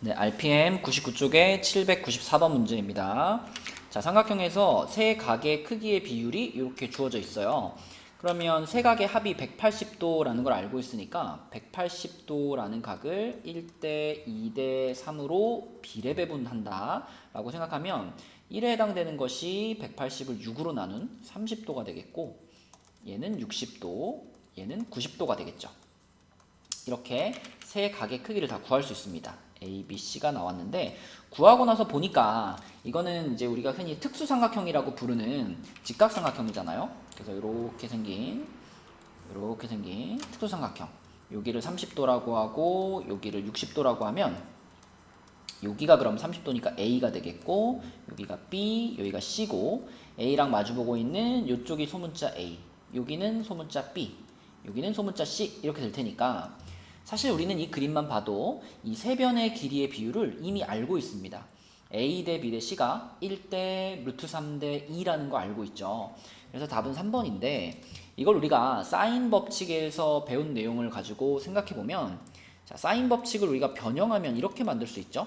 네, RPM 99쪽에 794번 문제입니다. 자, 삼각형에서 세 각의 크기의 비율이 이렇게 주어져 있어요. 그러면 세 각의 합이 180도라는 걸 알고 있으니까 180도라는 각을 1대 2대 3으로 비례배분한다 라고 생각하면 1에 해당되는 것이 180을 6으로 나눈 30도가 되겠고 얘는 60도, 얘는 90도가 되겠죠. 이렇게 세 각의 크기를 다 구할 수 있습니다. A, B, C가 나왔는데 구하고 나서 보니까 이거는 이제 우리가 흔히 특수삼각형이라고 부르는 직각삼각형이잖아요. 그래서 이렇게 생긴 이렇게 생긴 특수삼각형. 여기를 30도라고 하고 여기를 60도라고 하면 여기가 그럼 30도니까 A가 되겠고 여기가 B, 여기가 C고 A랑 마주보고 있는 이쪽이 소문자 A, 여기는 소문자 B, 여기는 소문자 C 이렇게 될 테니까 사실 우리는 이 그림만 봐도 이 세 변의 길이의 비율을 이미 알고 있습니다. A 대 B 대 C가 1대 루트 3 대 2라는 거 알고 있죠. 그래서 답은 3번인데 이걸 우리가 사인 법칙에서 배운 내용을 가지고 생각해 보면 자, 사인 법칙을 우리가 변형하면 이렇게 만들 수 있죠.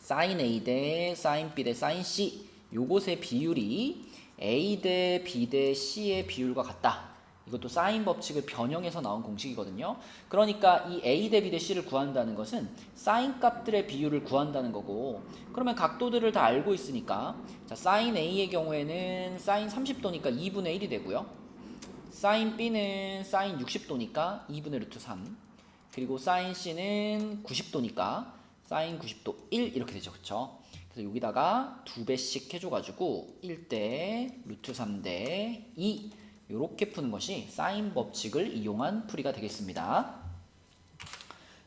사인 A 대 사인 B 대 사인 C 요것의 비율이 A 대 B 대 C의 비율과 같다. 이것도 사인 법칙을 변형해서 나온 공식이거든요. 그러니까 이 A 대 B 대 C를 구한다는 것은 사인 값들의 비율을 구한다는 거고 그러면 각도들을 다 알고 있으니까 자, 사인 A의 경우에는 사인 30도니까 2분의 1이 되고요. 사인 B는 사인 60도니까 2분의 루트 3 그리고 사인 C는 90도니까 사인 90도 1 이렇게 되죠. 그쵸? 그래서 여기다가 두 배씩 해줘가지고 1대 루트 3대 2 이렇게 푸는 것이 사인 법칙을 이용한 풀이가 되겠습니다.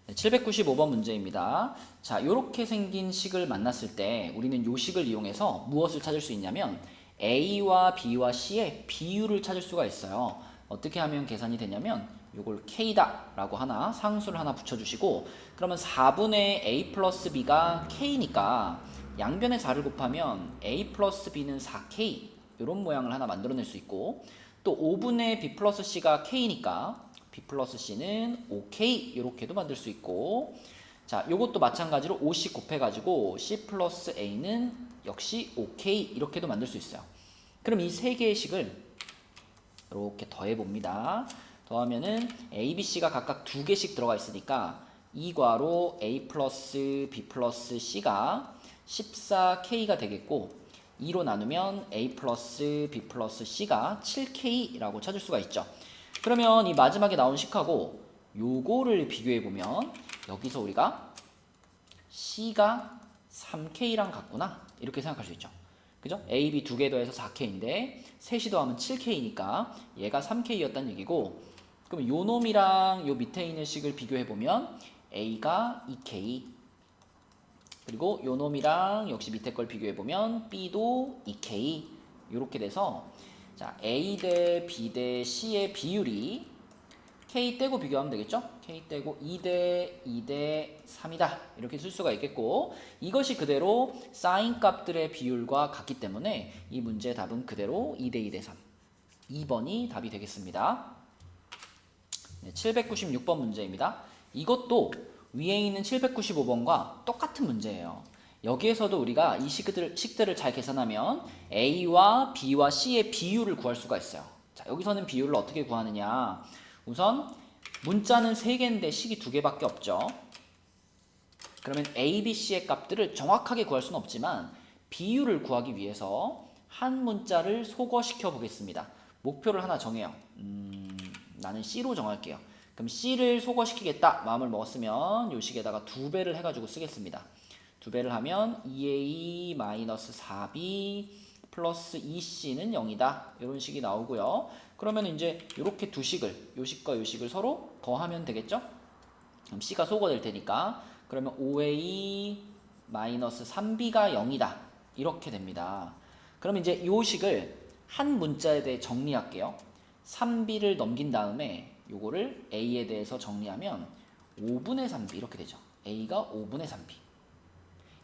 네, 795번 문제입니다. 자, 이렇게 생긴 식을 만났을 때 우리는 이 식을 이용해서 무엇을 찾을 수 있냐면 A와 B와 C의 비율을 찾을 수가 있어요. 어떻게 하면 계산이 되냐면 이걸 K다 라고 하나 상수를 하나 붙여주시고 그러면 4분의 A 플러스 B가 K니까 양변의 4를 곱하면 A 플러스 B는 4K 이런 모양을 하나 만들어낼 수 있고 또 5분의 B 플러스 C가 K니까 B 플러스 C는 5K 이렇게도 만들 수 있고 자 요것도 마찬가지로 5씩 곱해가지고 C 플러스 A는 역시 5K 이렇게도 만들 수 있어요. 그럼 이 세 개의 식을 이렇게 더해봅니다. 더하면은 A, B, C가 각각 두 개씩 들어가 있으니까 이 괄호 A 플러스 B 플러스 C가 14K가 되겠고 2로 나누면 A 플러스 B 플러스 C가 7K라고 찾을 수가 있죠. 그러면 이 마지막에 나온 식하고 요거를 비교해 보면 여기서 우리가 C가 3K랑 같구나 이렇게 생각할 수 있죠. 그죠? A, B 두 개 더해서 4K인데 셋이 더하면 7K니까 얘가 3K였다는 얘기고 그럼 요 놈이랑 요 밑에 있는 식을 비교해 보면 A가 2K 그리고 요 놈이랑 역시 밑에 걸 비교해 보면 B도 2K 이렇게 돼서 자 A 대 B 대 C의 비율이 K 떼고 비교하면 되겠죠? K 떼고 2대 2대 3이다. 이렇게 쓸 수가 있겠고 이것이 그대로 사인 값들의 비율과 같기 때문에 이 문제의 답은 그대로 2대 2대 3 2번이 답이 되겠습니다. 네, 796번 문제입니다. 이것도 위에 있는 795번과 똑같은 문제예요. 여기에서도 우리가 이 식들, 식들을 잘 계산하면 A와 B와 C의 비율을 구할 수가 있어요. 자, 여기서는 비율을 어떻게 구하느냐? 우선 문자는 3개인데 식이 2개밖에 없죠. 그러면 A, B, C의 값들을 정확하게 구할 수는 없지만 비율을 구하기 위해서 한 문자를 소거시켜 보겠습니다. 목표를 하나 정해요. 음, 나는 C로 정할게요. 그럼 C를 소거시키겠다 마음을 먹었으면 요 식에다가 두 배를 해가지고 쓰겠습니다. 두 배를 하면 2A-4B 플러스 2C는 0이다. 이런 식이 나오고요. 그러면 이제 이렇게 두 식을 요 식과 요 식을 서로 더하면 되겠죠? 그럼 C가 소거될 테니까 그러면 5A-3B가 0이다. 이렇게 됩니다. 그럼 이제 요 식을 한 문자에 대해 정리할게요. 3B를 넘긴 다음에 요거를 A에 대해서 정리하면 5분의 3B 이렇게 되죠. A가 5분의 3B.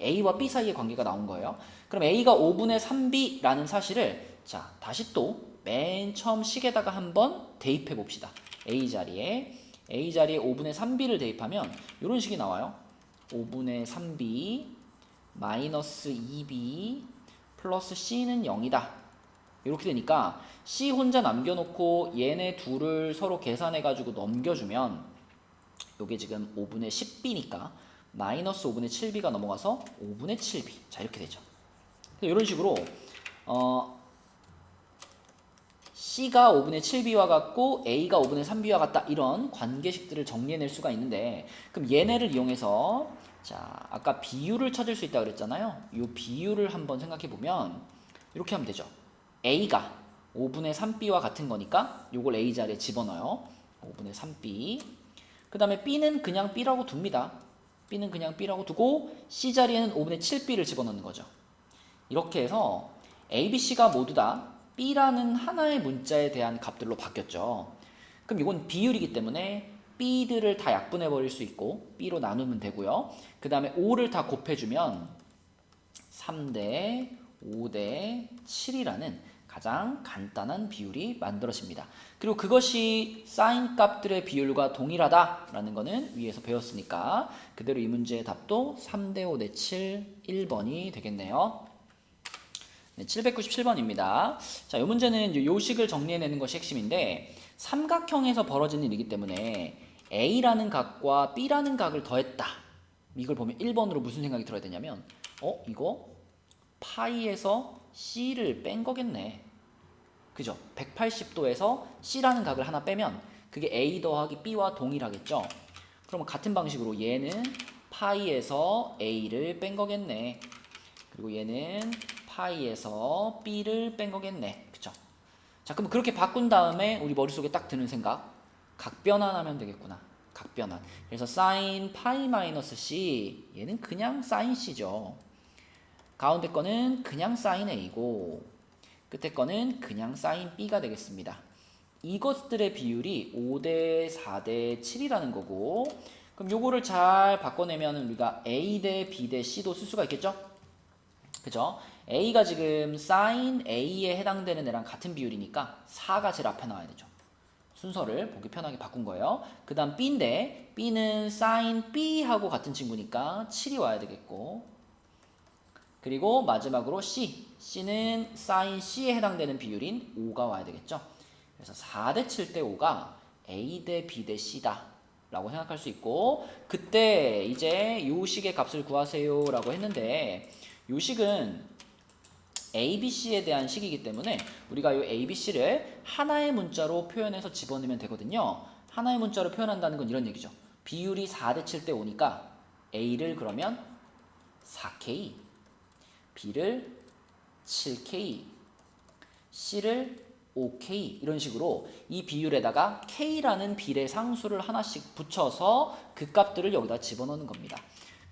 A와 B 사이의 관계가 나온 거예요. 그럼 A가 5분의 3B라는 사실을 자 다시 또 맨 처음 식에다가 한번 대입해 봅시다. A 자리에 A 자리에 5분의 3B를 대입하면 이런 식이 나와요. 5분의 3b 마이너스 2b 플러스 c는 0이다. 이렇게 되니까 c 혼자 남겨놓고 얘네 둘을 서로 계산해가지고 넘겨주면 요게 지금 5분의 10b니까 마이너스 5분의 7b가 넘어가서 5분의 7b. 자 이렇게 되죠. 이런 식으로 어, C가 5분의 7B와 같고 A가 5분의 3B와 같다 이런 관계식들을 정리해낼 수가 있는데 그럼 얘네를 이용해서 자 아까 비율을 찾을 수 있다 그랬잖아요 이 비율을 한번 생각해 보면 이렇게 하면 되죠 A가 5분의 3B와 같은 거니까 요걸 A 자리에 집어넣어요 5분의 3B 그 다음에 B는 그냥 B라고 둡니다 B는 그냥 B라고 두고 C 자리에는 5분의 7B를 집어넣는 거죠 이렇게 해서 A, B, C가 모두 다 B라는 하나의 문자에 대한 값들로 바뀌었죠. 그럼 이건 비율이기 때문에 B들을 다 약분해 버릴 수 있고 B로 나누면 되고요. 그 다음에 5를 다 곱해주면 3대 5대 7이라는 가장 간단한 비율이 만들어집니다. 그리고 그것이 사인 값들의 비율과 동일하다라는 거는 위에서 배웠으니까 그대로 이 문제의 답도 3대 5 대 7 1번이 되겠네요. 네, 797번입니다. 자, 이 문제는 요식을 정리해내는 것이 핵심인데 삼각형에서 벌어지는 일이기 때문에 A라는 각과 B라는 각을 더했다. 이걸 보면 1번으로 무슨 생각이 들어야 되냐면 어? 이거 파이에서 C를 뺀 거겠네. 그죠? 180도에서 C라는 각을 하나 빼면 그게 A 더하기 B와 동일하겠죠? 그러면 같은 방식으로 얘는 파이에서 A를 뺀 거겠네. 그리고 얘는 파이에서 b를 뺀 거겠네. 그쵸? 자, 그럼 그렇게 바꾼 다음에 우리 머릿속에 딱 드는 생각. 각변환 하면 되겠구나. 각변환. 그래서 사인 파이 마이너스 c 얘는 그냥 사인 c죠. 가운데 거는 그냥 사인 a고 끝에 거는 그냥 사인 b가 되겠습니다. 이것들의 비율이 5대 4대 7이라는 거고 그럼 요거를 잘 바꿔내면 우리가 a 대 b 대 c도 쓸 수가 있겠죠? 그죠? A가 지금 sin A에 해당되는 애랑 같은 비율이니까 4가 제일 앞에 나와야 되죠. 순서를 보기 편하게 바꾼 거예요. 그 다음 B인데 B는 sin B하고 같은 친구니까 7이 와야 되겠고 그리고 마지막으로 C C는 sin C에 해당되는 비율인 5가 와야 되겠죠. 그래서 4 대 7 대 5가 A 대 B 대 C다 라고 생각할 수 있고 그때 이제 요 식의 값을 구하세요 라고 했는데 요 식은 ABC에 대한 식이기 때문에 우리가 이 ABC를 하나의 문자로 표현해서 집어넣으면 되거든요. 하나의 문자로 표현한다는 건 이런 얘기죠. 비율이 4대 7대 5니까 A를 그러면 4K, B를 7K, C를 5K 이런 식으로 이 비율에다가 K라는 비례 상수를 하나씩 붙여서 그 값들을 여기다 집어넣는 겁니다.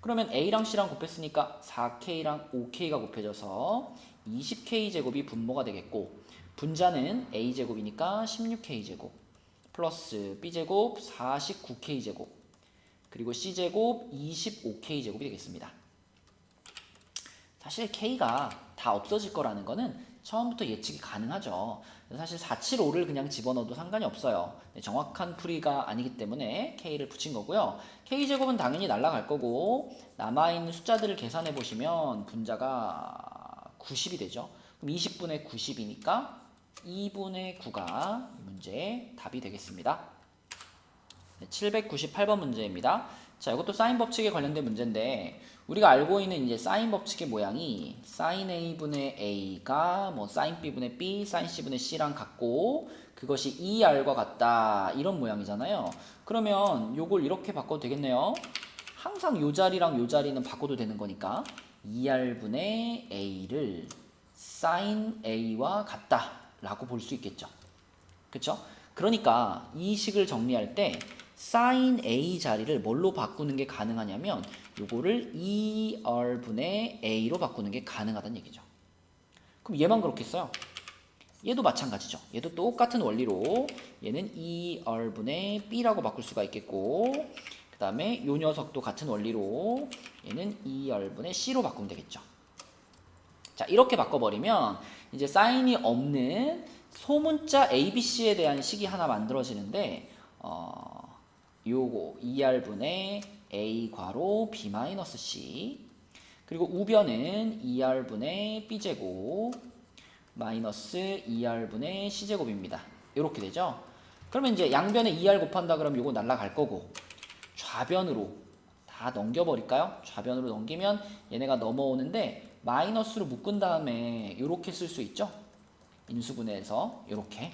그러면 A랑 C랑 곱했으니까 4K랑 5K가 곱해져서 20K제곱이 분모가 되겠고 분자는 A제곱이니까 16K제곱 플러스 B제곱 49K제곱 그리고 C제곱 25K제곱이 되겠습니다. 사실 K가 다 없어질 거라는 거는 처음부터 예측이 가능하죠. 사실 475를 그냥 집어넣어도 상관이 없어요. 네, 정확한 풀이가 아니기 때문에 K를 붙인 거고요. K제곱은 당연히 날아갈 거고 남아있는 숫자들을 계산해 보시면 분자가 90이 되죠. 그럼 20분의 90이니까 2분의 9가 문제의 답이 되겠습니다. 네, 798번 문제입니다. 자, 이것도 사인 법칙에 관련된 문제인데 우리가 알고 있는 이제 사인 법칙의 모양이 사인 a분의 a가 뭐 사인 b분의 b, 사인 c분의 c랑 같고 그것이 2r과 같다 이런 모양이잖아요. 그러면 요걸 이렇게 바꿔도 되겠네요. 항상 요 자리랑 요 자리는 바꿔도 되는 거니까 2r분의 a를 사인 a와 같다 라고 볼 수 있겠죠. 그렇죠? 그러니까 이 식을 정리할 때 sin a 자리를 뭘로 바꾸는 게 가능하냐면 요거를 2r분의 a로 바꾸는 게 가능하다는 얘기죠. 그럼 얘만 그렇겠어요? 얘도 마찬가지죠. 얘도 똑같은 원리로 얘는 2r분의 b라고 바꿀 수가 있겠고 그 다음에 요 녀석도 같은 원리로 얘는 2r분의 c로 바꾸면 되겠죠. 자 이렇게 바꿔버리면 이제 사인이 없는 소문자 ABC에 대한 식이 하나 만들어지는데 어, 요거 2r분의 A 괄호 B 마이너스 C 그리고 우변은 2R분의 B제곱 마이너스 2R분의 C제곱입니다. 이렇게 되죠. 그러면 이제 양변에 2R 곱한다 그러면 이거 날라갈 거고 좌변으로 다 넘겨버릴까요? 좌변으로 넘기면 얘네가 넘어오는데 마이너스로 묶은 다음에 이렇게 쓸 수 있죠? 인수분해에서 이렇게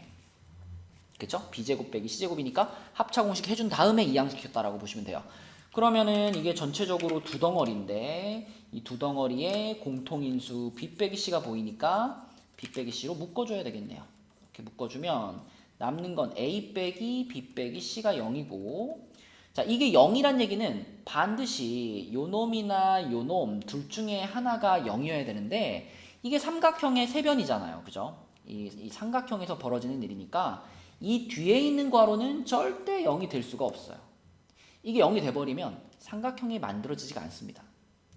그죠? b제곱 빼기 c제곱이니까 합차 공식 해준 다음에 이항시켰다라고 보시면 돼요. 그러면은 이게 전체적으로 두 덩어리인데 이 두 덩어리에 공통인수 b 빼기 c가 보이니까 b 빼기 c로 묶어줘야 되겠네요. 이렇게 묶어주면 남는 건 a 빼기 b 빼기 c가 0이고 자 이게 0이란 얘기는 반드시 요놈이나 요놈 둘 중에 하나가 0이어야 되는데 이게 삼각형의 세변이잖아요. 그죠? 이, 이 삼각형에서 벌어지는 일이니까 이 뒤에 있는 괄호는 절대 0이 될 수가 없어요. 이게 0이 돼버리면 삼각형이 만들어지지가 않습니다.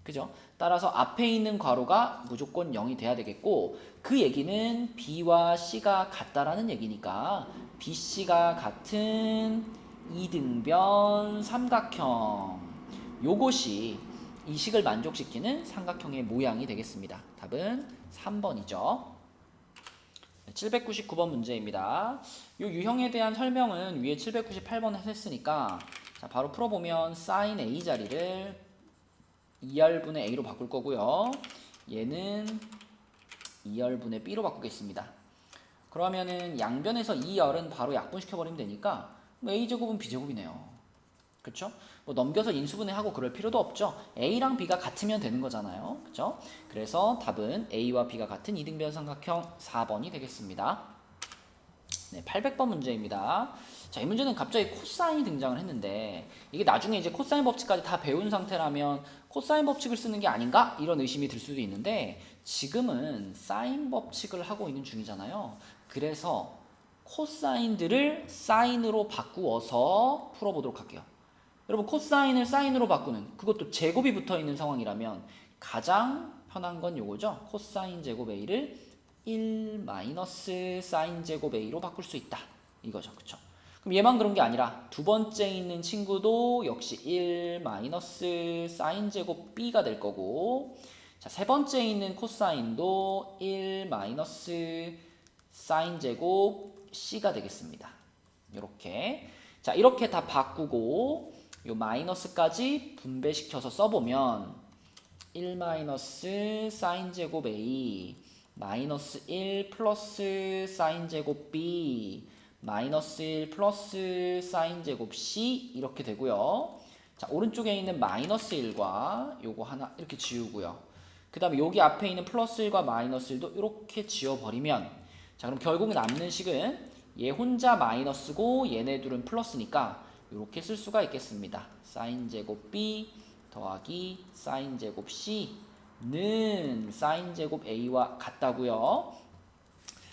그죠? 따라서 앞에 있는 괄호가 무조건 0이 돼야 되겠고 그 얘기는 B와 C가 같다라는 얘기니까 BC가 같은 이등변 삼각형 요것이 이 식을 만족시키는 삼각형의 모양이 되겠습니다. 답은 3번이죠. 799번 문제입니다. 이 유형에 대한 설명은 위에 798번에 했으니까 자, 바로 풀어보면 sin a 자리를 2r분의 a로 바꿀 거고요. 얘는 2r분의 b로 바꾸겠습니다. 그러면은 양변에서 2r은 바로 약분시켜 버리면 되니까 뭐 a제곱은 b제곱이네요. 그렇죠? 뭐 넘겨서 인수분해하고 그럴 필요도 없죠. a랑 b가 같으면 되는 거잖아요. 그렇죠? 그래서 답은 a와 b가 같은 이등변 삼각형 4번이 되겠습니다. 네, 800번 문제입니다. 자, 이 문제는 갑자기 코사인이 등장을 했는데 이게 나중에 이제 코사인 법칙까지 다 배운 상태라면 코사인 법칙을 쓰는 게 아닌가? 이런 의심이 들 수도 있는데 지금은 사인 법칙을 하고 있는 중이잖아요. 그래서 코사인들을 사인으로 바꾸어서 풀어보도록 할게요. 여러분 코사인을 사인으로 바꾸는 그것도 제곱이 붙어 있는 상황이라면 가장 편한 건 요거죠. 코사인 제곱 a를 1 마이너스 사인 제곱 a로 바꿀 수 있다. 이거죠. 그쵸? 그럼 얘만 그런 게 아니라 두 번째 있는 친구도 역시 1 마이너스 사인 제곱 b가 될 거고 자, 세 번째 있는 코사인도 1 마이너스 사인 제곱 c가 되겠습니다. 이렇게 자 이렇게 다 바꾸고 요 마이너스까지 분배시켜서 써보면 1 마이너스 사인 제곱 a 마이너스 1 플러스 사인 제곱 b 마이너스 1 플러스 사인 제곱 c 이렇게 되고요. 자 오른쪽에 있는 마이너스 1과 요거 하나 이렇게 지우고요. 그 다음에 여기 앞에 있는 플러스 1과 마이너스 1도 이렇게 지워버리면 자 그럼 결국 남는 식은 얘 혼자 마이너스고 얘네 둘은 플러스니까 이렇게 쓸 수가 있겠습니다. 사인 제곱 b 더하기 사인 제곱 c 는 사인 제곱 a와 같다고요.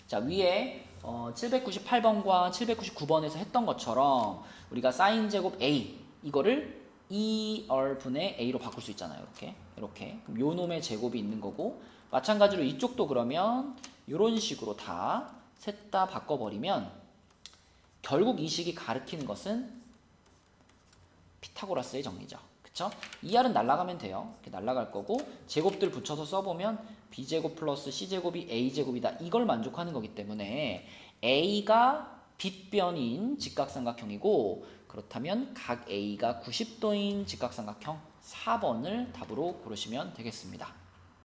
자 위에 어, 798번과 799번에서 했던 것처럼 우리가 사인 제곱 a 이거를 2r분의 a로 바꿀 수 있잖아요. 이렇게 이렇게 그럼 요 놈의 제곱이 있는 거고 마찬가지로 이쪽도 그러면 이런 식으로 다 셋 다 바꿔버리면 결국 이 식이 가리키는 것은 피타고라스의 정리죠. 그쵸? 2R은 날라가면 돼요. 이렇게 날라갈 거고 제곱들 붙여서 써보면 B제곱 플러스 C제곱이 A제곱이다. 이걸 만족하는 거기 때문에 A가 빗변인 직각삼각형이고 그렇다면 각 A가 90도인 직각삼각형 4번을 답으로 고르시면 되겠습니다.